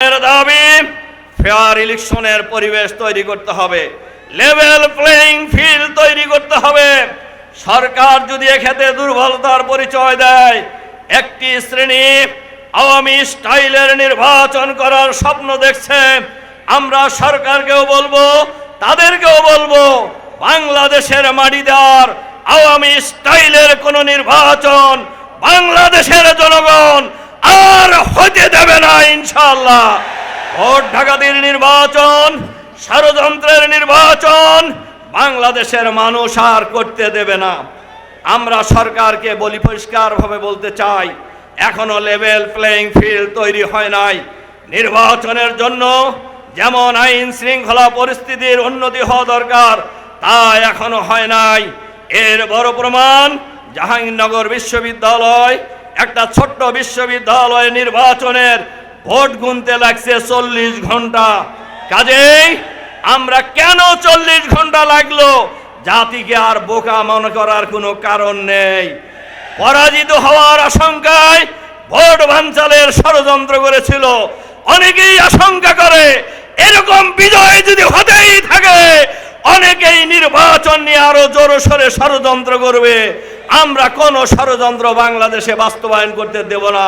দাবি ফেয়ার ইলেকশনের পরিবেশ তৈরি করতে হবে লেভেল প্লেইং ফিল্ড তৈরি করতে হবে। সরকার যদি এক্ষেত্রে দুর্বলতার পরিচয় দেয়, একটি শ্রেণি আওয়ামী স্টাইলের নির্বাচন করার স্বপ্ন দেখছে। আমরা সরকারকেও বলব, তাদেরকেও বলব, বাংলাদেশের মাটি আওয়ামী স্টাইলের কোন নির্বাচন বাংলাদেশের জনগণ হতে দেবে না ইনশাল্লাহ ভোট ডাকাতির নির্বাচন, ষড়যন্ত্রের নির্বাচন, বাংলাদেশের মানুষ আর করতে দেবে না। আমরা সরকারকে বলি পরিষ্কারভাবে বলতে চাই, এখনও লেভেল প্লেইং ফিল্ড তৈরি হয় নাই। নির্বাচনের জন্য যেমন আইন শৃঙ্খলা পরিস্থিতির উন্নতি হওয়া দরকার, তা এখনও হয় নাই। এর বড় প্রমাণ জাহাঙ্গীরনগর বিশ্ববিদ্যালয় একটা ছোট্ট বিশ্ববিদ্যালয় নির্বাচনের ভোট গুনতে লাগছে চল্লিশ ঘণ্টা। কাজেই আমরা কেন চল্লিশ ঘণ্টা লাগল? জাতিকে আর বোকা মনে করার কোনো কারণ নেই। পরাজিত হওয়ার আশঙ্কায় ভোট বাঞ্চালের ষড়যন্ত্র করেছিল। অনেকেই আশঙ্কা করে, এরকম বিজয় যদি হতেই থাকে অনেকেই নির্বাচন নিয়ে আরও জোরে সরে ষড়যন্ত্র করবে। আমরা কোন ষড়যন্ত্র বাংলাদেশে বাস্তবায়ন করতে দেব না।